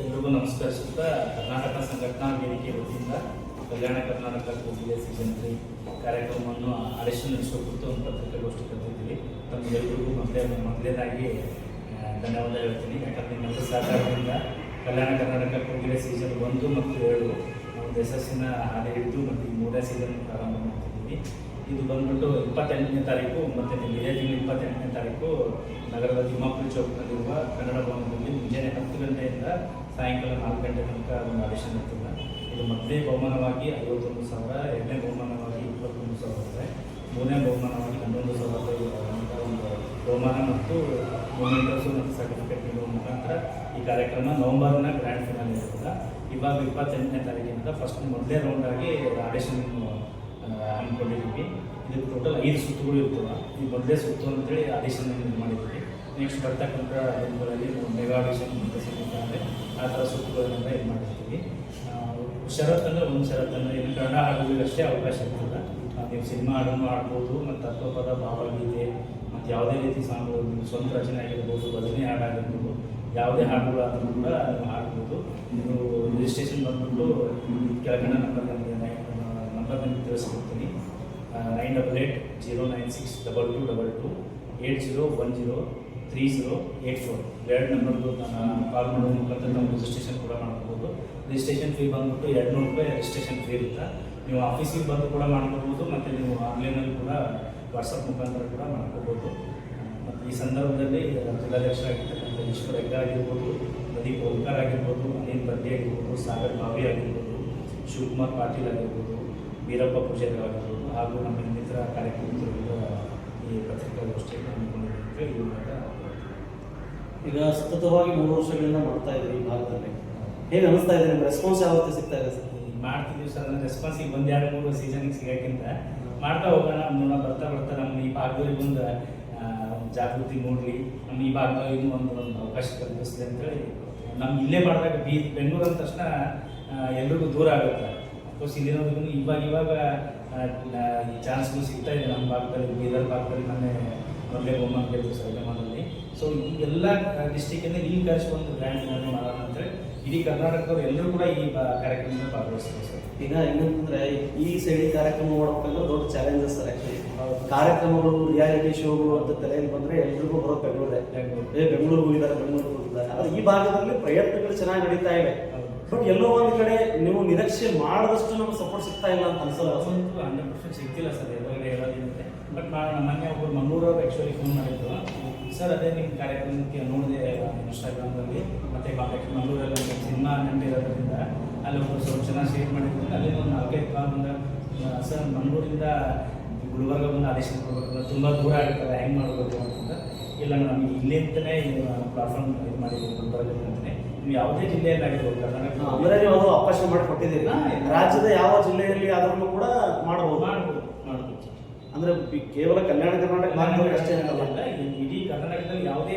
ಎಲ್ರಿಗೂ ನಮಸ್ಕರಿಸುತ್ತಾ ಕರ್ನಾಟಕ ಸಂಘಟನಾ ವೇದಿಕೆ ವತಿಯಿಂದ ಕಲ್ಯಾಣ ಕರ್ನಾಟಕ ಕೋಗಿಲೆ ಸೀಸನ್ ತ್ರೀ ಕಾರ್ಯಕ್ರಮವನ್ನು ಆಡಿಷನ್ ನಡೆಸುವ ಕುರಿತು ಒಂದು ಪತ್ರಿಕಾಗೋಷ್ಠಿ ಕರೆದಿದ್ದೀವಿ. ತಮಗೆಲ್ಲರಿಗೂ ಮೊದಲೇ ಮೊದಲೇದಾಗಿ ಧನ್ಯವಾದ ಹೇಳ್ತೀನಿ. ಯಾಕಂದರೆ ನಿಮ್ಮೆಲ್ಲರ ಸಹಕಾರದಿಂದ ಕಲ್ಯಾಣ ಕರ್ನಾಟಕ ಕೋಗಿಲೆ ಸೀಸನ್ ಒಂದು ಮತ್ತು ಎರಡು ಯಶಸ್ಸಿನ ಹಾದಿ ಹಿಡಿದು ಮತ್ತು ಈ ಮೂರನೇ ಸೀಸನ್ ಪ್ರಾರಂಭ ಮಾಡ್ತಿದ್ದೀವಿ. ಇದು ಬಂದ್ಬಿಟ್ಟು ಇಪ್ಪತ್ತೆಂಟನೇ ತಾರೀಕು, ಮತ್ತು ಇದೇ ತಿಂಗಳು ಇಪ್ಪತ್ತೆಂಟನೇ ತಾರೀಕು ನಗರದ ತಿಮ್ಮಾಪುರಿ ಚೌಕ್ನಲ್ಲಿರುವ ಕನ್ನಡ ಭವನದಲ್ಲಿ ಮುಂಜಾನೆ ಹತ್ತು ಗಂಟೆಯಿಂದ ಸಾಯಂಕಾಲ ನಾಲ್ಕು ಗಂಟೆ ತನಕ ಒಂದು ಆಡಿಷನ್ ಇರ್ತದೆ ಇದು ಮೊದಲೇ ಬಹುಮಾನವಾಗಿ ಐವತ್ತೊಂದು ಸಾವಿರ, ಎರಡನೇ ಬಹುಮಾನವಾಗಿ ಇಪ್ಪತ್ತೊಂದು ಸಾವಿರ ಇದೆ ಮೂರನೇ ಬಹುಮಾನವಾಗಿ ಹನ್ನೊಂದು ಸಾವಿರ ರೂಪಾಯಿ ಒಂದು ಬಹುಮಾನ ಮತ್ತು ಮೊಮೆಂಟರ್ಸು ಮತ್ತು ಸರ್ಟಿಫಿಕೇಟ್ ನೀಡುವ ಮುಖಾಂತರ ಈ ಕಾರ್ಯಕ್ರಮ ನವೆಂಬರ್ನ ಗ್ರ್ಯಾಂಡ್ ಫಿನಾಲ್ ಇರ್ತದೆ. ಇವಾಗ ಇಪ್ಪತ್ತೆಂಟನೇ ತಾರೀಕಿನಿಂದ ಫಸ್ಟ್ ಮೊದಲೇ ರೌಂಡಾಗಿ ಆಡಿಷನ್ ಹಮ್ಮಿಕೊಂಡಿದ್ದೀವಿ ಇದಕ್ಕೆ ಟೋಟಲ್ ಐದು ಸುತ್ತುಗಳು ಇರ್ತವೆ. ಈ ಮೊದಲೇ ಸುತ್ತು ಅಂತೇಳಿ ಆಡಿಷನ್ ಮಾಡಿದ್ದೀವಿ ನೆಕ್ಸ್ಟ್ ಬರ್ತಕ್ಕಂಥ ದಿನಗಳಲ್ಲಿ ಮೆಗಾ ಆಡಿಷನ್ ಅಂತ ಸಿಗುತ್ತೆ ಆ ಥರ ಸುತ್ತುಗಳನ್ನೆಲ್ಲ ಇದು ಮಾಡಿರ್ತೀವಿ. ಆ, ಷರತ್ತು ಅಂದರೆ ಒಂದು ಷರತ್ತು ಅಂದರೆ ಇನ್ನು ಕನ್ನಡ ಹಾಡುಗಳಿಗಷ್ಟೇ ಅವಕಾಶ ಇರ್ತದೆ. ನೀವು ಸಿನಿಮಾ ಹಾಡನ್ನು ಆಡ್ಬೋದು ಮತ್ತು ತತ್ವಪದ ಭಾವಗೀತೆ ಮತ್ತು ಯಾವುದೇ ರೀತಿ ಸಾಂಗ್ಗಳು ನಿಮ್ಮ ಸ್ವಂತ ರಚನೆ ಆಗಿರ್ಬೋದು ಭಜನೆ ಹಾಡಾಗಿರ್ಬೋದು ಯಾವುದೇ ಹಾಡುಗಳಾದರೂ ಕೂಡ ನೀವು ಹಾಡ್ಬೋದು. ನೀವು ರಿಜಿಸ್ಟ್ರೇಷನ್ ಬಂದ್ಬಿಟ್ಟು ಕೆಳಗಡೆ ನಂಬರ್ ನಂಬರ್ ನಿಮಗೆ ತಿಳಿಸ್ಕೊಡ್ತೀನಿ nine double eight zero nine six double two double two eight zero one zero three zero eight four. ಎರಡು ನಂಬರ್ದು ನಾನು ಕಾಲ್ ಮಾಡೋ ಮುಖಾಂತರ ನಾವು ರಿಜಿಸ್ಟ್ರೇಷನ್ ಕೂಡ ಮಾಡ್ಕೋಬೋದು. ರಿಜಿಸ್ಟ್ರೇಷನ್ ಫೀ ಬಂದ್ಬಿಟ್ಟು ಎರಡು ನೂರು ರೂಪಾಯಿ ರಿಜಿಸ್ಟ್ರೇಷನ್ ಫೀ ಇರುತ್ತೆ. ನೀವು ಆಫೀಸಿಗೆ ಬಂದು ಕೂಡ ಮಾಡ್ಕೋಬೋದು, ಮತ್ತು ನೀವು ಆನ್ಲೈನಲ್ಲಿ ಕೂಡ ವಾಟ್ಸಪ್ ಮುಖಾಂತರ ಕೂಡ ಮಾಡ್ಕೋಬೋದು. ಮತ್ತು ಈ ಸಂದರ್ಭದಲ್ಲಿ ಜಿಲ್ಲಾಧ್ಯಕ್ಷರಾಗಿರ್ತಕ್ಕಂಥ ಈಶ್ವರ ಹೆಗ್ಗ ಆಗಿರ್ಬೋದು, ಪ್ರದೀಪ್ ಓಂಕಾರ್ ಆಗಿರ್ಬೋದು, ಅನಿಲ್ ಬಡ್ಡಿ ಆಗಿರ್ಬೋದು, ಸಾಗರ್ ಬಾವಿ ಆಗಿರ್ಬೋದು, ಶಿವಕುಮಾರ್ ಪಾಟೀಲ್ ಆಗಿರ್ಬೋದು ವೀರಪ್ಪ ಪೂಜಾರಿ ಆಗಿರ್ಬೋದು ಹಾಗೂ ನಮ್ಮ ಇನ್ನಿತರ ಕಾರ್ಯಕ್ರಮಗಳು ಈ ಪತ್ರಿಕಾಗೋಷ್ಠಿಯನ್ನು ಹಮ್ಮಿಕೊಂಡಿದ್ದೇವೆ ಈ ಮೂಲಕ ಈಗ ಸತತವಾಗಿ ಮೂರು ವರ್ಷಗಳಿಂದ ಮಾಡ್ತಾ ಇದ್ದೀವಿ ಈ ಭಾಗದಲ್ಲಿ. ಹೇಗೆ ಅನಿಸ್ತಾ ಇದೆ ನಿಮ್ಗೆ? ರೆಸ್ಪಾನ್ಸ್ ಯಾವತ್ತು ಸಿಗ್ತಾ ಇದೆ? ಸರ್ ಮಾಡ್ತಿದ್ದೀವಿ ಸರ್. ಅಂದರೆ ಈಗ ಒಂದು ಎರಡು ಮೂರು ಸೀಸನ್ಗೆ ಸಿಗೋಕ್ಕಿಂತ ಮಾಡ್ತಾ ಹೋಗೋಣ ನೋಡೋಣ ಬರ್ತಾ ಬರ್ತಾ ನಮ್ಮ ಈ ಭಾಗದಲ್ಲಿ ಒಂದು ಜಾಗೃತಿ ಮೂಡಲಿ ನಮ್ಮ ಈ ಭಾಗದಲ್ಲಿ ಇನ್ನೂ ಒಂದು ಒಂದು ಅವಕಾಶ ಕಲ್ಪಿಸಿದೆ ಅಂತೇಳಿ ನಮ್ಗೆ ಇಲ್ಲೇ ಮಾಡಿದಾಗ ಬೀ ಬೆಂಗಳೂರು ಅಂದ ತಕ್ಷಣ ಎಲ್ರಿಗೂ ದೂರ ಆಗುತ್ತೆ. ಅಫ್ಕೋರ್ಸ್ ಇಲ್ಲಿರೋದ್ರೂ ಇವಾಗ ಇವಾಗ ಚಾನ್ಸ್ಗಳು ಸಿಗ್ತಾ ಇದೆ ನಮ್ಮ ಭಾಗದಲ್ಲಿ ಬೀದರ್ ಭಾಗದಲ್ಲಿ ಮೊನ್ನೆ ಮೊದಲೇ ಬಹುಮಾನ ಗೆದ್ದು ಸೈಲಮಾನಲ್ಲಿ ಸೊ ಈ ಎಲ್ಲ ಡಿಸ್ಟಿಕ್ಕಿಂದ ಈ ಕರೆಸಿ ಒಂದು ಗ್ರ್ಯಾಂಡ್ ಮಾಡೋಣ ಅಂತೇಳಿ ಇಡೀ ಕರ್ನಾಟಕದವ್ರು ಎಲ್ಲರೂ ಕೂಡ ಈ ಕಾರ್ಯಕ್ರಮದಲ್ಲಿ ಭಾಗವಹಿಸ್ತಾರೆ ಸರ್. ಈಗ ಏನಂತಂದ್ರೆ ಈ ಸೈಡಿ ಕಾರ್ಯಕ್ರಮ ಮಾಡ್ಬೇಕಂದ್ರೆ ದೊಡ್ಡ ಚಾಲೆಂಜಸ್ ಸರ್ ಆ್ಯಕ್ಚುಲಿ ಕಾರ್ಯಕ್ರಮಗಳು ರಿಯಾಲಿಟಿ ಶೋಗಳು ಅಂತ ತಲೆಯಲ್ಲಿ ಬಂದ್ರೆ ಎಲ್ರಿಗೂ ಬರೋದು ಬೆಂಗಳೂರೇ. ಬೆಂಗಳೂರು. ಹೋಗಿದ್ದಾರೆ ಬೆಂಗಳೂರು ಹೋಗಿದ್ದಾರೆ. ಆದರೆ ಈ ಭಾಗದಲ್ಲಿ ಪ್ರಯತ್ನಗಳು ಚೆನ್ನಾಗಿ ನಡೀತಾ ಇವೆ. ಬಟ್ ಎಲ್ಲೋ ಒಂದ್ ಕಡೆ ನೀವು ನಿರೀಕ್ಷೆ ಮಾಡಿದಷ್ಟು ನಮ್ಗೆ ಸಪೋರ್ಟ್ ಸಿಗ್ತಾ ಇಲ್ಲ ಅಂತ ಅನ್ಸಲ್ಲ. ಅದಂತೂ ಹಂಡ್ರೆಡ್ ಪರ್ಸೆಂಟ್ ಸಿಗ್ತಿಲ್ಲ ಸರ್ ಎಲ್ಲರಿಗೆ ಹೇಳೋದಿರುತ್ತೆ ಬಟ್ ನಾನು ಮೊನ್ನೆ ಒಬ್ಬರು ಮಂಗಳೂರವ್ರು ಆ್ಯಕ್ಚುಲಿ ಫೋನ್ ಮಾಡಿದ್ರು. ಸರ್, ಅದೇ ನಿಮ್ಮ ಕಾರ್ಯಕ್ರಮಕ್ಕೆ ನೋಡಿದೆ ಇನ್ಸ್ಟಾಗ್ರಾಮಲ್ಲಿ ಮತ್ತೆ ಕಾಂಟ್ಯಾಕ್ಟ್ ಮಂಗಳೂರಲ್ಲಿ ಒಂದು ಸಿನಿಮಾ ಇರೋದ್ರಿಂದ ಅಲ್ಲಿ ಒಬ್ಬರು ಸ್ವಲ್ಪ ಚೆನ್ನಾಗಿ ಶೇರ್ ಮಾಡಿದ್ರು. ಅಲ್ಲಿ ಒಂದು ನಾಲ್ಕೈದು ಕಾಲ್ ಬಂದ ಸರ್, ಮಂಗಳೂರಿಂದ ಗುಲ್ಬರ್ಗ ಬಂದು ಆದೇಶ ಕೊಡಬೇಕು ತುಂಬ ದೂರ ಆಗುತ್ತೆ ಹೆಂಗೆ ಮಾಡ್ಬೋದು ಅಂತ. ಇಲ್ಲ ನಮಗೆ ಇಲ್ಲಿಂದನೇ ಪ್ಲಾಟ್ಫಾರ್ಮ್ ಇದು ಮಾಡಿದ್ದೀವಿ ಗುಲ್ಬರ್ಗದಿಂದನೇ ನೀವು ಯಾವುದೇ ಜಿಲ್ಲೆಯಲ್ಲಾಗಿರ್ಬೋದು ಕರ್ನಾಟಕ ಅಂದ್ರೆ ನೀವು ಅದು ಅವಕಾಶ ಮಾಡಿ ಕೊಟ್ಟಿದ್ದೀರಿ ರಾಜ್ಯದ ಯಾವ ಜಿಲ್ಲೆಯಲ್ಲಿ ಆದ್ರೂ ಕೂಡ ಮಾಡಬಹುದು ಮಾಡಬಹುದು ಮಾಡ್ಬೋದು ಸರ್. ಅಂದ್ರೆ ಕೇವಲ ಕಲ್ಯಾಣ ಕರ್ನಾಟಕ ಭಾಗದಲ್ಲಿ ಅಷ್ಟೇ ಈ- ಇಡೀ ಕರ್ನಾಟಕದಲ್ಲಿ ಯಾವುದೇ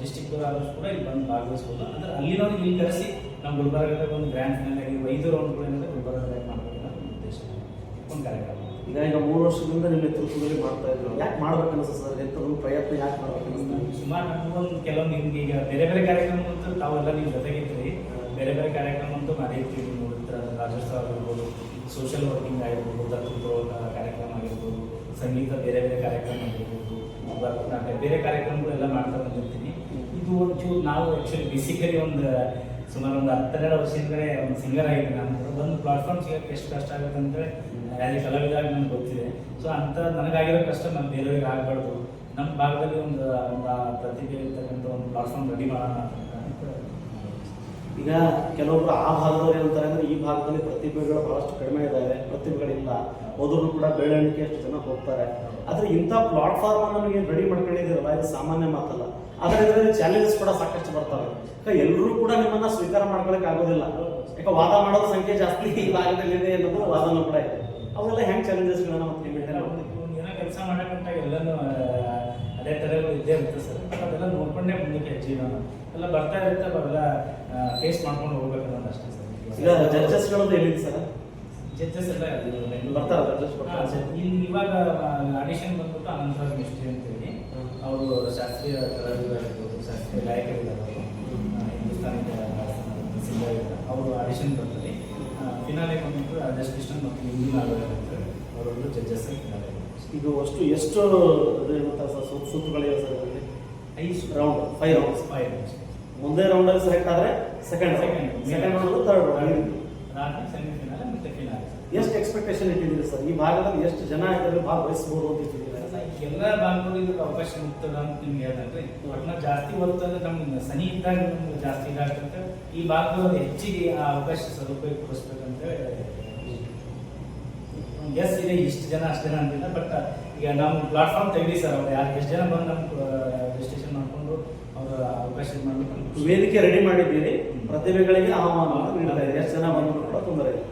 ಡಿಸ್ಟಿಕ್ ಆದರೂ ಕೂಡ ಇಲ್ಲಿ ಬಂದು ಭಾಗವಹಿಸ್ಬೋದು. ಅಂದ್ರೆ ಅಲ್ಲಿನವ್ರಿಗೆ ಇಲ್ಲಿ ಕರೆಸಿ ನಮ್ಮ ಗುಲ್ಬರ್ಗದ ಒಂದು ಗ್ರ್ಯಾಂಡ್ ಫೈನಲ್ ಆಗಿ ಐದು ರೌಂಡ್ಗಳು ಏನಂದ್ರೆ ಗುಲ್ಬರ್ಗದಾಗ ಮಾಡಬೇಕು ಅನ್ನೋ ಉದ್ದೇಶ. ಒಂದು ಕಾರ್ಯಕ್ರಮ. ಈಗ ಈಗ ಮೂರು ವರ್ಷದಿಂದ ನಿಮ್ಮ ನೇತೃತ್ವದಲ್ಲಿ ಮಾಡ್ತಾ ಇದ್ರು. ಯಾಕೆ ಮಾಡ್ಬೇಕು ಅನ್ಸುತ್ತೆ ಸರ್ ಎಂಥದ್ದು ಪ್ರಯತ್ನ ಯಾಕೆ ಮಾಡ್ಬೇಕು ಅನಿಸ್ತು ಸುಮಾರು ನಮಗೊಂದು ಕೆಲವೊಂದು ನಿಮ್ಗೆ ಈಗ ಬೇರೆ ಬೇರೆ ಕಾರ್ಯಕ್ರಮ ಅಂತೂ ತಾವೆಲ್ಲ ನೀವು ಜೊತೆಗಿದ್ರಿ. ಬೇರೆ ಬೇರೆ ಕಾರ್ಯಕ್ರಮ ಅಂತೂ ಮಾಡಿರ್ತೀವಿ ನೀವು. ನೋಡಿರ್ತೀರ ರಾಜ್ಯೋತ್ಸವ ಆಗಿರ್ಬೋದು ಸೋಷಿಯಲ್ ವರ್ಕಿಂಗ್ ಆಗಿರ್ಬೋದು ದತ್ತು ಕಾರ್ಯಕ್ರಮ ಆಗಿರ್ಬೋದು ಸಂಗೀತ ಬೇರೆ ಬೇರೆ ಕಾರ್ಯಕ್ರಮ ಆಗಿರ್ಬೋದು ಭರತನಾಟ್ಯ ಬೇರೆ ಕಾರ್ಯಕ್ರಮಗಳೆಲ್ಲ ಮಾಡ್ತಾ ಬಂದಿರ್ತೀನಿ ಇದು ಒಂಚೂರು ನಾವು ಆ್ಯಕ್ಚುಲಿ ಬೇಸಿಕಲಿ ಒಂದು ಸುಮಾರು ಒಂದು ಹತ್ತೆರಡು ವರ್ಷದಿಂದಲೇ ಒಂದು ಸಿಂಗರ್ ಆಗಿದ್ದೀನಿ ನಾನು ಒಂದು ಪ್ಲಾಟ್ಫಾರ್ಮ್ ಸಿಗೋಕ್ಕೆ ಎಷ್ಟು ಕಷ್ಟ ಆಗುತ್ತೆ ಅಂತೇಳಿ ಅಲ್ಲಿ ಕಲಾವಿದ ಕಲಾವಿದಾಗ ನನಗೆ ಗೊತ್ತಿದೆ. ಸೊ ಅಂತ ನನಗಾಗಿರೋ ಕಷ್ಟ ನಾನು ಬೇರೆಯವ್ರಿಗೆ ಆಗಬಾರ್ದು. ನಮ್ಮ ಭಾಗದಲ್ಲಿ ಒಂದು ಒಂದು ಪ್ರತಿಭೆ ಇರ್ತಕ್ಕಂಥ ಒಂದು ಪ್ಲಾಟ್ಫಾರ್ಮ್ ರೆಡಿ ಮಾಡೋಣ ಅಂತ ಈಗ ಕೆಲವೊಬ್ರು ಆ ಭಾಗದವ್ರು ಹೇಳ್ತಾರೆ ಅಂದರೆ ಈ ಭಾಗದಲ್ಲಿ ಪ್ರತಿಭೆಗಳು ಬಹಳಷ್ಟು ಕಡಿಮೆ ಇದ್ದಾವೆ ಪ್ರತಿಭೆಗಳಿಲ್ಲ. ಹೋದ್ರು ಕೂಡ ಬೆಳವಣಿಗೆ ಅಷ್ಟು ಜನ ಹೋಗ್ತಾರೆ. ಆದರೆ ಇಂಥ ಪ್ಲಾಟ್ಫಾರ್ಮ್ ನಮಗೆ ರೆಡಿ ಮಾಡ್ಕೊಂಡಿದ್ದೀರಲ್ಲ, ಇದು ಸಾಮಾನ್ಯ ಮಾತಲ್ಲ. ಆದ್ರೆ ಇದರಲ್ಲಿ ಚಾಲೆಂಜಸ್ ಕೂಡ ಸಾಕಷ್ಟು ಬರ್ತಾವೆ. ಎಲ್ಲರೂ ಕೂಡ ನಿಮ್ಮನ್ನ ಸ್ವೀಕಾರ ಮಾಡ್ಕೊಳಕ್ ಆಗೋದಿಲ್ಲ. ಯಾಕೆ ವಾದ ಮಾಡೋದು ಸಂಖ್ಯೆ ಜಾಸ್ತಿ ಈ ಭಾಗದಲ್ಲಿ ಇದೆ ಅನ್ನೋದು ವಾದನೂ ಕೂಡ ಇದೆ. ಅವೆಲ್ಲ ಹೆಂಗ್ ಚಾಲೆಂಜಸ್ ಕೆಲಸ ಮಾಡಕ್ಕಂತ ಎಲ್ಲನೂ ಅದೇ ಥರ ಇದ್ದೇ ಇರುತ್ತೆ ಸರ್. ಅದೆಲ್ಲ ನೋಡ್ಕೊಂಡೇ ಮುಂದಕ್ಕೆ ಜೀವನ. ಎಲ್ಲ ಬರ್ತಾ ಇರುತ್ತೆ ಅವೆಲ್ಲ ಫೇಸ್ ಮಾಡ್ಕೊಂಡು ಹೋಗ್ಬೇಕು ಅನ್ನೋದು ಅಷ್ಟೇ ಈಗ ಜಡ್ಜಸ್ ಜಡ್ಜಸ್ಗಳದ್ದು ಎಲ್ಲಿದೆ ಸರ್? ಜಡ್ಜಸ್ ಎಲ್ಲ ಬರ್ತಾರೆ ಇಲ್ಲಿ ಇವಾಗ ಆಡಿಷನ್ ಬಂದ್ಬಿಟ್ಟು ಅನಂತರಾಜ್ ಮಿಸ್ಟ್ರಿ ಅಂತೇಳಿ. ಅವರು ಶಾಸ್ತ್ರೀಯ ಕಲಾವಿದರಾಗಿರ್ಬೋದು ಶಾಸ್ತ್ರೀಯ ಗಾಯಕರಿದ್ದಾರೆ ಹಿಂದೂಸ್ತಾನಿ ಸಿಂಗರ್ ಅವರು ಆಡಿಷನ್ ಬರ್ತಾರೆ ಫಿನಾಲೆ ಬಂದ್ಬಿಟ್ಟು ರಾಜೇಶ್ ಕೃಷ್ಣನ್ ಮತ್ತು ಹಿಂದಿನ ಆಗಿರ್ತಾರೆ ಅವರೊಂದು ಜಡ್ಜಸ್ ಫಿನಾಲೆ ಇದು ಅಷ್ಟು ಎಷ್ಟು ಸೂತ್ರಗಳಿವೆ ಸರ್? ಐಸ್ ಸುತ್ತುಗಳಿವೆ ಸರ್ ಇದರಲ್ಲಿ ಐದು ರೌಂಡ್ ಫೈವ್ ರೌಂಡ್ಸ್ ಫೈವ್ ಮುಂದೆ ರೌಂಡಲ್ಲಿ ಸೆಲೆಕ್ಟ್ ಆದರೆ second second second round third round semifinale ಮತ್ತೆ ಫಿನಾಲೆ ಎಷ್ಟು ಎಕ್ಸ್ಪೆಕ್ಟೇಷನ್ ಇಟ್ಟಿದ್ದೀರಿ ಸರ್? ಈ ಭಾಗದಲ್ಲಿ ಎಷ್ಟು ಜನ ಇದ್ದಾರೆ? ಭಾಗವಹಿಸ್ಬೋದು ಅಂತ ಇಟ್ಟಿದ್ದೀರಿ. ಎಲ್ಲ ಬ್ಯಾಂಕ್ಗಳು ಇದಕ್ಕೆ ಅವಕಾಶ ಮುಕ್ತದ ಅಂತ ನಿಮ್ಗೆ ಹೇಳ್ದಂದ್ರೆ ಒಟ್ನ ಜಾಸ್ತಿ ಬರ್ತದೆ ಅಂದ್ರೆ ನಮ್ಗೆ ಸನಿ ಇದ್ದಾಗ ನಮ್ಗೆ ಜಾಸ್ತಿ ಇದಾಗ್ತಂತ ಈ ಭಾಗದಲ್ಲಿ ಹೆಚ್ಚಿಗೆ ಆ ಅವಕಾಶ ಸದುಪಯೋಗ ಪಡಿಸ್ಬೇಕಂತ ಎಸ್ ಇದೆ ಇಷ್ಟು ಜನ ಅಷ್ಟು ಜನ ಅಂತಿಲ್ಲ ಬಟ್ ಈಗ ನಾವು ಪ್ಲಾಟ್ಫಾರ್ಮ್ ತೆಗೀರಿ ಸರ್ ಅವ್ರು ಯಾರು ಎಷ್ಟು ಜನ ಬಂದು ನಮ್ಮ ರಿಜಿಸ್ಟ್ರೇಷನ್ ಮಾಡಿಕೊಂಡು ಅವರ ಅವಕಾಶ ಮಾಡಬೇಕು ವೇದಿಕೆ ರೆಡಿ ಮಾಡಿದ್ದೀರಿ ಪ್ರತಿಭೆಗಳಿಗೆ ಆಹ್ವಾನ ನೀಡ್ತಾ ಇದೆ ಎಷ್ಟು ಜನ ಬಂದರೂ ಕೂಡ ತೊಂದರೆ ಇಲ್ಲ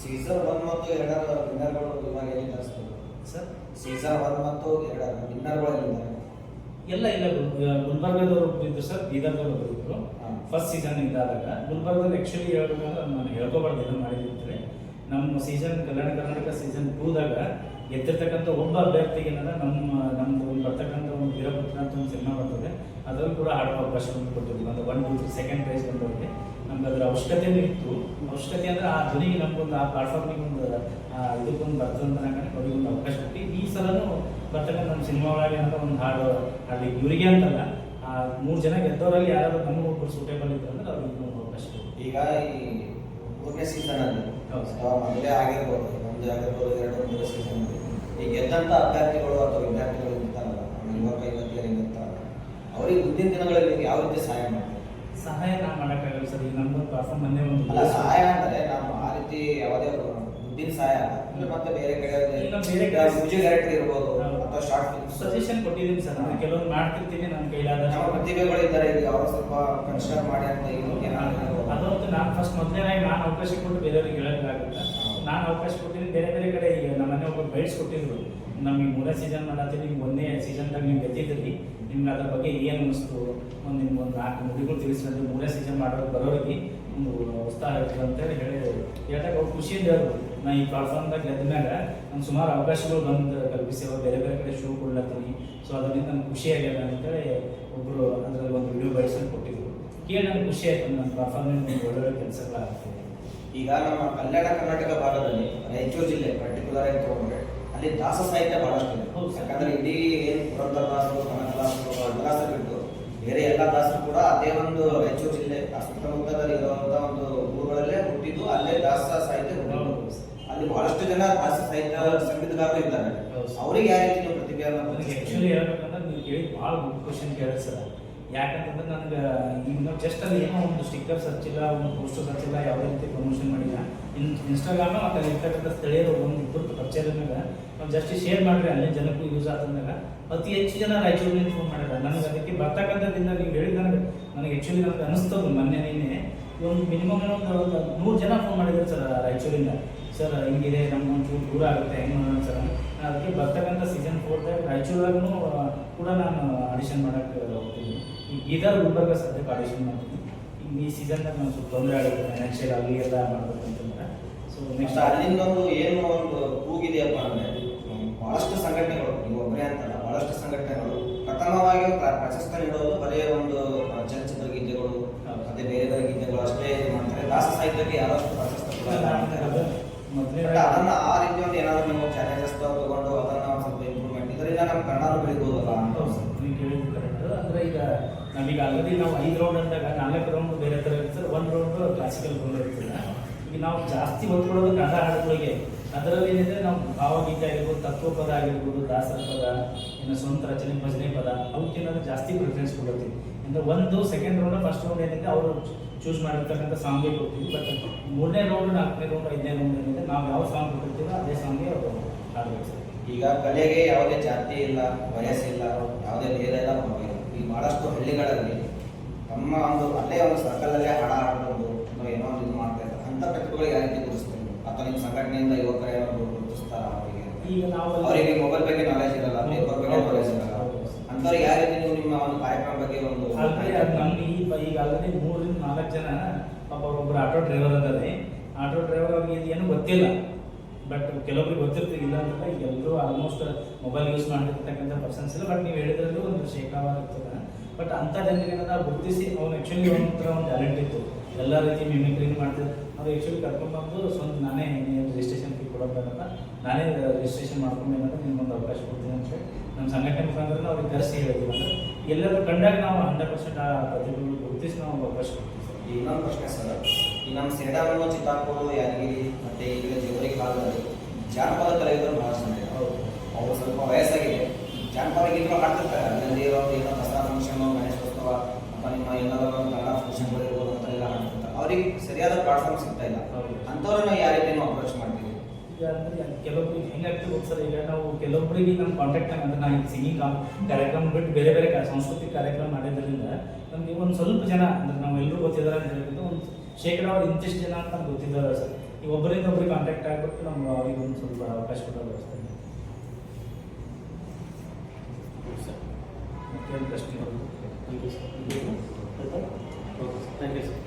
ಸೀಸನ್ ಒನ್ ಮತ್ತು ಎರಡರ ವಿನ್ನರ್ಗಳು ಇವಾಗ ಏನು ತರಿಸ್ಬೋದು ಸರ್ ಸೀಸನ್ ಒನ್ ಮತ್ತು ಎರಡು ವಿನ್ನರ್ಗಳು ಎಲ್ಲಿದ್ದಾರೆ ಎಲ್ಲ ಇಲ್ಲ ಗುಲ್ಬರ್ಗದವರು ಒಬ್ಬರಿದ್ರು ಸರ್ ಬೀದರ್ದವ್ರು ಒಬ್ಬರಿದ್ರು ಫಸ್ಟ್ ಸೀಸನ್ ಇದ್ದಾಗ ಗುಲ್ಬರ್ಗದಲ್ಲಿ ಆ್ಯಕ್ಚುಲಿ ಹೇಳ್ಬೇಕಂದ್ರೆ ನಾನು ಹೇಳ್ಕೊಬಾರ್ದು ಏನೋ ಮಾಡಿದ್ರೆ ನಮ್ಮ ಸೀಸನ್ ಕಲ್ಯಾಣ ಕರ್ನಾಟಕ ಸೀಸನ್ ಟೂದಾಗ ಗೆದ್ದಿರ್ತಕ್ಕಂಥ ಒಬ್ಬ ಅಭ್ಯರ್ಥಿಗೆ ಏನಂದ್ರೆ ನಮ್ಮ ನಮ್ಮದು ಒಂದು ಬರ್ತಕ್ಕಂಥ ಒಂದು ವೀರಪುತ್ರ ಅಂತ ಒಂದು ಸಿನಿಮಾ ಬರ್ತದೆ. ಅದರಲ್ಲೂ ಕೂಡ ಹಾಡುವ ಅವಕಾಶವನ್ನು ಕೊಟ್ಟಿದ್ದೀವಿ. ಒಂದು ಒನ್ ಟೂ ಸೆಕೆಂಡ್ ಪ್ರೈಸ್ ಬಂದವ್ರಿಗೆ. ನಮ್ಗೆ ಅದರ ಅವಶ್ಯಕತೆನೂ ಇತ್ತು. ಅವಶ್ಯಕತೆ ಅಂದ್ರೆ ಆ ಧ್ವನಿಗೆ ನಮ್ಗೊಂದು ಆ ಪ್ಲಾಟ್ಫಾರ್ಮಿಗೆ ಒಂದು ಇದಕ್ಕೊಂದು ಬರ್ತದೆ ಅಂತ ನಂಗೆ ಅವ್ರಿಗೆ ಒಂದು ಅವಕಾಶ ಕೊಟ್ಟು ಈ ಸಲನು ಬರ್ತಕ್ಕಂಥ ನಮ್ಮ ಸಿನಿಮಾ ಒಳಗೆ ಅಂತ ಒಂದು ಹಾಡು ಅಲ್ಲಿ ಇವರಿಗೆ ಅಂತಲ್ಲ ಆ ಮೂರು ಜನ ಗೆದ್ದವರಲ್ಲಿ ಯಾರಾದ್ರೂ ನಮ್ಮ ಒಬ್ಬರು ಸೂಟೇಬಲ್ ಇದ್ರು ಅಂದ್ರೆ ಅವ್ರಿಗೆ ಒಂದು ಅವಕಾಶ ಈಗ ಈ ಮೂರನೇ ಸೀಸನ್ ಅಲ್ಲಿ ಮೊದಲೇ ಆಗಿರ್ಬೋದು ಒಂದು ಆಗಿರ್ಬೋದು ಎರಡು ಮೂರು ಸೀಸನ್ ಈ ಗೆದ್ದಂಥ ಅಭ್ಯರ್ಥಿಗಳು ಅಥವಾ ವಿದ್ಯಾರ್ಥಿಗಳು ಇರ್ತಾರಲ್ಲ ಯುವಕ ಯುವತಿಯರು ಇರ್ತಾರಲ್ಲ ಅವರಿಗೆ ಮುಂದಿನ ದಿನಗಳಲ್ಲಿ ಯಾವ ರೀತಿ ಸಹಾಯ ಮಾಡ್ತೀರಿ? ಸಹಾಯ ನಾವು ಮಾಡೋಕ್ಕಾಗಲ್ಲ ಸರ್ ಈಗ ನಮ್ಮ ಒಂದು ಅಲ್ಲ ಸಹಾಯ ಅಂದರೆ ನಾವು ಆ ರೀತಿ ಯಾವುದೇ ದುಡ್ಡಿನ ಸಹಾಯ ಅಲ್ಲ. ಮತ್ತೆ ಬೇರೆ ಕಡೆ ಇಲ್ಲ, ಬೇರೆ ಕಡೆ- ಮ್ಯೂಸಿಕ್ ಡೈರೆಕ್ಟರ್ ಇರ್ಬೋದು. ಅಥವಾ ಶಾರ್ಟ್ ಫಿಲ್ಮ್ಸ್ ಸಜೆಷನ್ ಕೊಟ್ಟಿದ್ದೀನಿ ಸರ್ ನಾನು ಕೆಲವೊಂದು ಮಾಡ್ತಿರ್ತೀನಿ ನನ್ನ ಕೈಲಾದ ನಮ್ಮ ಪ್ರತಿಭೆಗಳು ಇದ್ದಾರೆ ಈಗ ಅವರು ಸ್ವಲ್ಪ ಕನ್ಸಿಡರ್ ಮಾಡಿ ಅಂತ ಇದು ನಾನು ಅದೊಂದು ನಾನು ಫಸ್ಟ್ ಮೊದಲನೇ ನಾನು ಅವಕಾಶ ಕೊಟ್ಟು ಬೇರೆಯವ್ರಿಗೆ ಹೇಳೋಕ್ಕಾಗುತ್ತೆ ನಾನು ಅವಕಾಶ ಕೊಟ್ಟಿದ್ದೀನಿ ಬೇರೆ ಬೇರೆ ಕಡೆ ಈಗ ಒಬ್ಬರು ಬೆಳೆಸ್ಕೊಟ್ಟಿದ್ರು ಕೊಟ್ಟಿದ್ರು. ನಮಗೆ ಮೂರೇ ಸೀಸನ್ ಮಾಡತ್ತೀವಿ ನಿಮ್ಗೆ ಒಂದೇ ಸೀಸನ್ದಾಗ ನಿಮ್ಗೆ ಗೆದ್ದಿದ್ರಿ ನಿಮ್ಗೆ ಅದ್ರ ಬಗ್ಗೆ ಏನು ಅನಿಸ್ತು ಒಂದು ನಿಮ್ಗೆ ಒಂದು ನಾಲ್ಕು ನುಡಿಗಳು ತಿಳಿಸಿದ್ರೆ ಮೂರನೇ ಸೀಸನ್ ಮಾಡೋರು ಬರೋರಿಗೆ ಒಂದು ಉತ್ಸಾಹ ಇರ್ತದೆ ಅಂತೇಳಿ ಹೇಳಿ ಹೇಳಿದಾಗ ಅವ್ರು ಖುಷಿಯಿಂದ ಹೇಳಿದ್ರು. ನಾ ಈ ಪ್ಲಾಟ್ಫಾರ್ಮ್ದಾಗ ಗೆದ್ದಮ್ಯಾಗ ಮ್ಯಾಗ ನಂಗೆ ಸುಮಾರು ಅವಕಾಶಗಳು ಬಂದು ಕಲ್ಪಿಸ್ಯಾವ ಬೇರೆ ಬೇರೆ ಕಡೆ ಶೋ ಕೊಡ್ಲತ್ತೀನಿ ಸೊ ಅದರಿಂದ ನನಗೆ ಖುಷಿ ಆಗ್ಯದ ಅಂತೇಳಿ ಒಬ್ಬರು ಅದರಲ್ಲಿ ಒಂದು ವಿಡಿಯೋ ಬಯಸಲು ಕೊಟ್ಟಿದ್ರು. ಕೇಳಿ ನನಗೆ ಖುಷಿ ಆಯ್ತು ನನ್ನ ಪ್ಲಾಟ್ಫಾರ್ಮ್ ಒಳ್ಳೊಳ್ಳೆ ಕೆಲಸಗಳಾಗ್ತದೆ. ಈಗ ನಮ್ಮ ಕಲ್ಯಾಣ ಕರ್ನಾಟಕ ಭಾಗದಲ್ಲಿ ರಾಯಚೂರು ಜಿಲ್ಲೆ ಪರ್ಟಿಕ್ಯುಲರ್ ಆಗಿ ತಗೊಂಡ್ರೆ ಅಲ್ಲಿ ದಾಸ ಸಾಹಿತ್ಯ ಬಹಳಷ್ಟು ಇದೆ. ಯಾಕಂದ್ರೆ ಇಡೀ ಏನು ಪುರಂದರ ದಾಸರು ಕನಕದಾಸರು ಕನಕದಾಸರು ಬಿಟ್ಟು ಬೇರೆ ಎಲ್ಲ ದಾಸರು ಕೂಡ ಅದೇ ಒಂದು ರಾಯಚೂರು ಜಿಲ್ಲೆ ಸುತ್ತಮುತ್ತದಲ್ಲಿ ಇರುವಂತ ಒಂದು ಊರುಗಳಲ್ಲೇ ಹುಟ್ಟಿದ್ದು ಅಲ್ಲೇ ದಾಸ ಸಾಹಿತ್ಯ ಹುಟ್ಟಿದ್ದು ಅಲ್ಲಿ ಬಹಳಷ್ಟು ಜನ ದಾಸ ಸಾಹಿತ್ಯ ಸಂಗೀತಗಾರರು ಇದ್ದಾರೆ. ಅವರಿಗೆ ಯಾವ ರೀತಿ ನೀವು ಪ್ರತಿಭೆಯನ್ನು ನನಗೆ ಗುರುತಿಸ್ತೀರಿ? ಹೇಳ್ಬೇಕಂದ್ರೆ ನೀವು ಕೇಳಿ ಭಾಳ ಗುಡ್ ಕ್ವಶನ್ ಸರ್ ಯಾಕಂತಂದ್ರೆ ನನಗೆ ಈಗ ಜಸ್ಟ್ ಅಲ್ಲಿ ಏನೋ ಒಂದು ಸ್ಟಿಕ್ಕರ್ ಹಚ್ಚಿಲ್ಲ ಒಂದು ಪೋಸ್ಟರ್ ಹಚ್ಚಿಲ್ಲ ಯಾವುದೇ ರೀತಿ ಪ್ರಮೋಷನ್ ಮಾಡಿಲ್ಲ. ಇನ್ ಇನ್ಸ್ಟಾಗ್ರಾಮ್ ಮತ್ತು ಇರ್ತಕ್ಕಂಥ ಸ್ಥಳೀಯರು ಒಂದು ಇಬ್ಬರು ಪರಿಚಯದ ಮೇಲೆ ನಾವು ಜಸ್ಟ್ ಶೇರ್ ಮಾಡ್ರಿ ಅಲ್ಲಿ ಜನಕ್ಕೂ ಯೂಸ್ ಆದಂದಾಗ ಅತಿ ಹೆಚ್ಚು ಜನ ರಾಯಚೂರಿನಲ್ಲಿ ಫೋನ್ ಮಾಡಿಲ್ಲ ನನಗೆ ಅದಕ್ಕೆ ಬರ್ತಕ್ಕಂಥದ್ದಿಂದ ನೀವು ಹೇಳಿದ ನನಗೆ ನನಗೆ ಆ್ಯಕ್ಚುಲಿ ನನಗೆ ಅನಿಸ್ತದೆ ಮೊನ್ನೆ ನೀನೆ ಒಂದು ಮಿನಿಮಮ್ ಒಂದು ನೂರು ಜನ ಫೋನ್ ಮಾಡಿದ್ರು ಸರ್ ರಾಯಚೂರಿಂದ. ಸರ್, ಹಿಂಗಿದೆ, ನಮ್ಗೆ ಒಂಚೂರು ದೂರ ಆಗುತ್ತೆ, ಹೆಂಗೆ ಮಾಡೋಣ ಸರ್. ಅದಕ್ಕೆ ಬರ್ತಕ್ಕಂಥ ಸೀಸನ್ ಫೋರ್ದಾಗ ರಾಯಚೂರಾಗೂ ಕೂಡ ನಾನು ಆಡಿಷನ್ ಮಾಡೋಕ್ಕೆ ಹೋಗ್ತೀನಿ. ಈ ಬೀದರ್ ಗುಲ್ಬರ್ಗ ಸದ್ಯಕ್ಕೆ ಆಡಿಷನ್ ಮಾಡ್ತೀನಿ ಈಗ ಈ ಸೀಸನ್ದಾಗ ನಾನು ಸ್ವಲ್ಪ ತೊಂದರೆ ಆಗುತ್ತೆ ಫೈನಾನ್ಷಿಯಲ್ ಆಗಲಿ ಎಲ್ಲ ಮಾಡ್ಬೇಕು ಅಂತಂದ್ರೆ ಸೊ ನೆಕ್ಸ್ಟ್ ನೆಕ್ಸ್ಟ್ ಅಲ್ಲಿಂದ ಒಂದು ಏನು ಒಂದು ಕೂಗಿದೆಯಪ್ಪ ಅಂದರೆ ಬಹಳಷ್ಟು ಸಂಘಟನೆಗಳು ನೀವು ಒಬ್ಬರೇ ಅಂತಲ್ಲ ಬಹಳಷ್ಟು ಸಂಘಟನೆಗಳು ಪ್ರಥಮವಾಗಿ ಪ್ರಶಸ್ತ ನೀಡೋದು ಬರೀ ಒಂದು ಚಲನಚಿತ್ರ ಗೀತೆಗಳು ಮತ್ತೆ ಬೇರೆ ಬೇರೆ ಗೀತೆಗಳು ಅಷ್ಟೇ ಇದು ಮಾಡ್ತಾರೆ. ದಾಸ ಸಾಹಿತ್ಯಕ್ಕೆ ಯಾರಷ್ಟು ಪ್ರಶಸ್ತಿ ಕೊಡಲ್ಲ ಅಂತ ಅದನ್ನ ಆ ರೀತಿ ಒಂದು ಏನಾದ್ರು ನೀವು ಚಾಲೆಂಜಸ್ ತಗೊಂಡು ಅದನ್ನ ಒಂದು ಸ್ವಲ್ಪ ಇಂಪ್ರೂವ್ಮೆಂಟ್ ಇದರಿಂದ ನಮ್ಮ ಕನ್ನಡ ಬೆಳಿಬೋದಲ್ಲ ಅಂತ ಹೌದು ಸರ್ ನೀವು ಕೇಳಿದ್ದು ಕರೆಕ್ಟ್ ಅಂದ್ರೆ ಈಗ ನಾವೀಗ ಆಲ್ರೆಡಿ ನಾವು ಐದು ರೌಂಡ್ ಅಂದಾಗ ನಾಲ್ಕು ರೌಂಡ್ ಬೇರೆ ಥರ ಇರ್ತದೆ ಒಂದು ರೌಂಡ್ ಕ್ಲಾಸಿಕಲ್ ರೌಂಡ್ ಇರ್ತದೆ ಈಗ ನಾವು ಜಾಸ್ತಿ ಹೊತ್ಕೊಳ್ಳೋದು ಕನ್ನಡ ಹಾಡುಗಳಿಗೆ ಅದರಲ್ಲಿ ಏನಿದೆ, ನಾವು ಭಾವಗೀತೆ ಆಗಿರ್ಬೋದು, ತತ್ವಪದ ಆಗಿರ್ಬೋದು, ದಾಸರ ಪದ, ಇನ್ನು ಸ್ವಂತ ರಚನೆ, ಭಜನೆ ಪದ ಅವಕ್ಕೇನಾದ್ರು ಜಾಸ್ತಿ ಪ್ರಿಫರೆನ್ಸ್ ಕೊಡ್ತೀವಿ ಅಂದರೆ ಒಂದು ಸೆಕೆಂಡ್ ರೌಂಡ್ ಫಸ್ಟ್ ರೌಂಡ್ ಏನಿದೆ, ಅವರು ಚೂಸ್ ಮಾಡಿರ್ತಕ್ಕಂಥ ಸಾಂಗ್ಗೆ ಕೊಡ್ತೀವಿ. ಬಟ್ ಮೂರನೇ ರೌಂಡ್ ನಾಲ್ಕನೇ ರೌಂಡ್ ಐದನೇ ರೌಂಡ್ ಏನಿದೆ, ನಾವು ಯಾವ ಸಾಂಗ್ ಕೊಟ್ಟಿರ್ತೀವೋ ಅದೇ ಸಾಂಗ್ಗೆ ಅವರು ಹಾಡಬೇಕು ಈಗ ಕಲೆಗೆ ಯಾವುದೇ ಜಾತಿ ಇಲ್ಲ ವಯಸ್ಸಿಲ್ಲ ಯಾವುದೇ ಭೇದ ಇಲ್ಲ ಈ ಬಹಳಷ್ಟು ಹಳ್ಳಿಗಳಲ್ಲಿ ತಮ್ಮ ಒಂದು ಅಲ್ಲೇ ಒಂದು ಸರ್ಕಲ್ ಅಲ್ಲೇ ಹಾಡ ಹಾಡ್ಕೊಂಡು ಅಥವಾ ಏನೋ ಒಂದು ಇದು ಮಾಡ್ತಾ ಇದ್ದಾರೆ ಅಂತ ಪ್ರತಿಭೆಗಳಿಗೆ ಯಾವ ರೀತಿ ಅಥವಾ ನಿಮ್ಮ ಸಂಘಟನೆಯಿಂದ ಯುವಕರ ಏನಾದ್ರು ಗುರುತಿಸ್ತಾರ ಅವರಿಗೆ? ಈಗ ನಾವು ಅವರಿಗೆ ಮೊಬೈಲ್ ಬಗ್ಗೆ ನಾಲೆಜ್ ಇರಲ್ಲ ಪೇಪರ್ ಬಗ್ಗೆ. ನಾಲೆಜ್ ಇರಲ್ಲ. ಅಂಥವ್ರಿಗೆ ಯಾವ ರೀತಿ ನೀವು ನಿಮ್ಮ ಒಂದು ಕಾರ್ಯಕ್ರಮ ಬಗ್ಗೆ ಒಂದು ನಮ್ಗೆ ಈ ಈಗ ಆಲ್ರೆಡಿ ಮೂರರಿಂದ ನಾಲ್ಕು ಜನ ಪಾಪ ಒಬ್ಬರು ಆಟೋ ಡ್ರೈವರ್ ಅದಾರೆ ಆಟೋ ಡ್ರೈವರ್ ಅವ್ರಿಗೆ ಏನು ಗೊತ್ತಿಲ್ಲ. ಬಟ್ ಕೆಲವೊಬ್ರಿಗೆ ಗೊತ್ತಿರ್ತದೆ ಇಲ್ಲ ಅಂತ ಎಲ್ಲರೂ ಆಲ್ಮೋಸ್ಟ್ ಮೊಬೈಲ್ ಯೂಸ್ ಮಾಡಿರ್ತಕ್ಕಂಥ ಪರ್ಸನ್ಸ್ ಇಲ್ಲ. ಬಟ್ ನೀವು ಹೇಳಿದ್ರಲ್ಲೂ ಒಂದು ಶೇಕಡಾವಾರು ಇರ್ತದೆ ಬಟ್ ಅಂಥ ಜನರಿಗೆ ನಾವು ಗುರುತಿಸಿ ಅವ್ನು ಆ್ಯಕ್ಚುಲಿ ಅವನ ಹತ್ರ ಒಂದು ಟ್ಯಾಲೆಂಟ್ ಇತ್ತು. ಎಲ್ಲ ರೀತಿ ಮಿಮಿಕ್ರಿನ ಮಾಡ್ತಿದ್ರು. ಅವ್ರು ಆ್ಯಕ್ಚುಲಿ ಕರ್ಕೊಂಡ್ಬಂದು ಸ್ವಂತ ನಾನೇ ರಿಜಿಸ್ಟ್ರೇಷನ್ ಫೀ ಕೊಡೋದಾಗಲ್ಲ ನಾನೇ ರಿಜಿಸ್ಟ್ರೇಷನ್ ಮಾಡ್ಕೊಂಡು ನಿಮ್ಗೆ ನಿಮ್ಗೊಂದು ಅವಕಾಶ ಕೊಡ್ತೀನಿ ಅಂತ ಹೇಳಿ ನಮ್ಮ ಸಂಘಟನೆ ಮುಖಾಂತರ ಅವ್ರಿಗೆ ಕರೆಸಿ ಹೇಳಿದ್ವಿ ಅಂದ್ರೆ ಎಲ್ಲರೂ ಕಂಡಾಗ ನಾವು ಹಂಡ್ರೆಡ್ ಪರ್ಸೆಂಟ್ ಆ ಪ್ರತಿಭೆಗಳು ಗುರುತಿಸಿ ನಾವು ಅವಕಾಶ ಕೊಡ್ತೀವಿ. ಇನ್ನೊಂದು ಪ್ರಶ್ನೆ ಸರ್. ನಮ್ಮ ಸೇಡಾವನ್ನು ಚಿತ್ತಾಪುರು ಯಾದಗಿರಿ ಮತ್ತೆ ಈಗ ಜೇವರಿ ಕಾಲದಲ್ಲಿ ಜಾನಪದ ಕಲಾವಿದರು ಬಹಳ ಜನ ಇದ್ದಾರೆ. ಅವರು ಸ್ವಲ್ಪ ವಯಸ್ಸಾಗಿದೆ. ಜಾನಪದ ಗೀತಗಳು ಹಾಡ್ತಿರ್ತಾರೆ. ಅದರಲ್ಲಿ ಏನೋ ದಸರಾ ಫಂಕ್ಷನ್ ಗಣೇಶೋತ್ಸವ ಅಥವಾ ನಿಮ್ಮ ಏನಾದರೂ ಒಂದು ಕನ್ನಡ ಫಂಕ್ಷನ್ಗಳು ಇರ್ಬೋದು ಅಂತ ಎಲ್ಲ ಹಾಡ್ತಿರ್ತಾರೆ. ಅವ್ರಿಗೆ ಸರಿಯಾದ ಪ್ಲಾಟ್ಫಾರ್ಮ್ ಸಿಗ್ತಾ ಇಲ್ಲ. ಹೌದು. ಅಂಥವ್ರನ್ನ ಯಾವ ರೀತಿ ನಾವು ಅಪ್ರೋಚ್ ಮಾಡ್ತೀವಿ ಈಗ ಅಂದ್ರೆ ಕೆಲವೊಬ್ರಿಗೆ ಹೆಂಗಾಗ್ತದೆ ಸರ್ ಈಗ ನಾವು ಕೆಲವೊಬ್ಬರಿಗೆ ನಮ್ಮ ಕಾಂಟ್ಯಾಕ್ಟ್ ಅಂದ್ರೆ ನಾನು ಸಿಂಗಿಂಗ್ ಕಾರ್ಯಕ್ರಮ ಬಿಟ್ಟು ಬೇರೆ ಬೇರೆ ಕಾ- ಸಾಂಸ್ಕೃತಿಕ ಕಾರ್ಯಕ್ರಮ ಮಾಡಿದ್ರಿಂದ ನಮ್ಗೆ ಒಂದು ಸ್ವಲ್ಪ ಜನ ಅಂದ್ರೆ ನಾವು ಎಲ್ಲರೂ ಗೊತ್ತಿದ್ದಾರೆ ಅಂತ ಹೇಳಿದ್ರೆ ಒಂದು ಶೇಕಡಾವಾರು ಇಂತಿಷ್ಟು ಜನ ಅಂತ ನಮ್ಗೆ ಗೊತ್ತಿದ್ದಾರೆ ಸರ್. ಈ ಒಬ್ಬರಿಂದ ಒಬ್ಬರಿಗೆ ಕಾಂಟ್ಯಾಕ್ಟ್ ಆಗಿಬಿಟ್ಟು ನಮ್ಮ ಅವ್ರಿಗೆ ಒಂದು ಸ್ವಲ್ಪ ಅವಕಾಶ ಕೊಡೋ ಸರ್. ಮತ್ತೇನು ಪ್ರಶ್ನೆ? You sir thank you sir